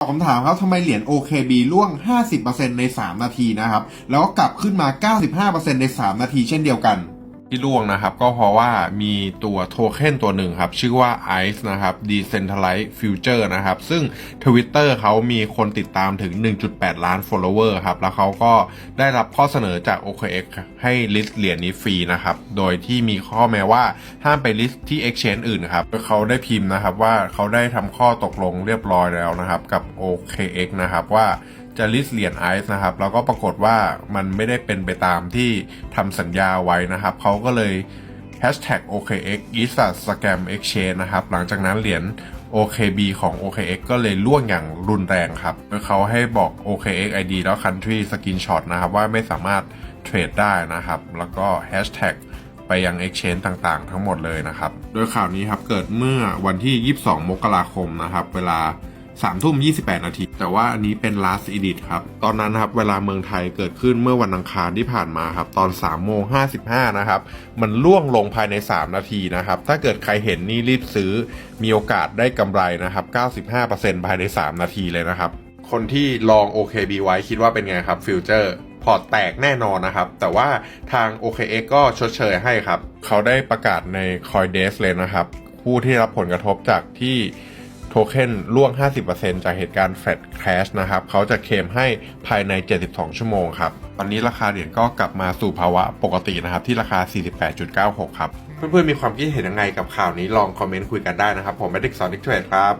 ตอบคำถามครับทำไมเหรียญ OKB ร่วง 50%ใน 3 นาทีนะครับ แล้วก็กลับขึ้นมา 95%ใน 3 นาทีเช่นเดียวกัน ที่ล่วงนะครับ ก็เพราะว่ามีตัวโทเค็นตัวหนึ่งครับ ชื่อว่า ICE นะครับ Decentralized Future นะครับ ซึ่ง Twitter เขามีคนติดตามถึง 1.8 ล้าน follower ครับ แล้วเขาก็ได้รับข้อเสนอจาก OKX ให้ list เหรียญนี้ฟรีนะครับ โดยที่มีข้อแม้ว่าห้ามไป list ที่ exchange อื่นครับเขาได้พิมพ์นะครับว่าเขาได้ทำข้อตกลงเรียบร้อยแล้วนะครับกับ OKX นะครับว่า จะลิสเหรียญไอซ์นะครับแล้วก็ปรากฏว่ามันไม่ได้เป็นไปตามที่ทำสัญญาไว้นะครับเขาก็เลย hashtag OKX is a scam exchange นะครับ หลังจากนั้นเหรียญ OKB ของ OKX ก็เลยล่วงอย่างรุนแรงครับโดยเขาให้บอก OKX ID แล้ว country screenshot นะครับ ว่าไม่สามารถเทรดได้นะครับ แล้วก็ hashtag ไปยัง Exchange ต่างๆ ทั้งหมดเลยนะครับ โดยข่าวนี้ครับเกิดเมื่อวันที่ 22 มกราคมนะครับ เวลา 3ทุ่ม28นาที แต่ว่าอันนี้เป็น last edit ครับ ตอนนั้นนะครับ เวลาเมืองไทยเกิดขึ้นเมื่อวันอังคารที่ผ่านมาครับ ตอน3โมง55นะครับ มันล่วงลงภายใน 3 นาทีนะครับ ถ้าเกิดใครเห็นนี่รีบซื้อ มีโอกาสได้กำไรนะครับ95%ภายใน 3 นาทีเลยนะครับ คนที่ลอง OKB ไว้คิดว่าเป็นไงครับฟิวเจอร์พอร์ตแตกแน่นอนนะครับ แต่ว่าทาง OKX ก็ชดเชยให้ครับ เขาได้ประกาศใน Coindesk เลยนะครับ ผู้ที่รับผลกระทบจากที่ เค็นล่วง 50%จากเหตุการณ์ Fed Crash นะครับ เขาจะเคลมให้ภายใน 72 ชั่วโมงครับ ตอนนี้ราคาเหรียญก็กลับมาสู่ภาวะปกตินะครับ ที่ราคา 48.96 ครับ เพื่อนๆ มีความคิดเห็นยังไงกับข่าวนี้ลองคอมเมนต์คุยกันได้นะครับ ผมแมดิกซอนดิกเทรดครับ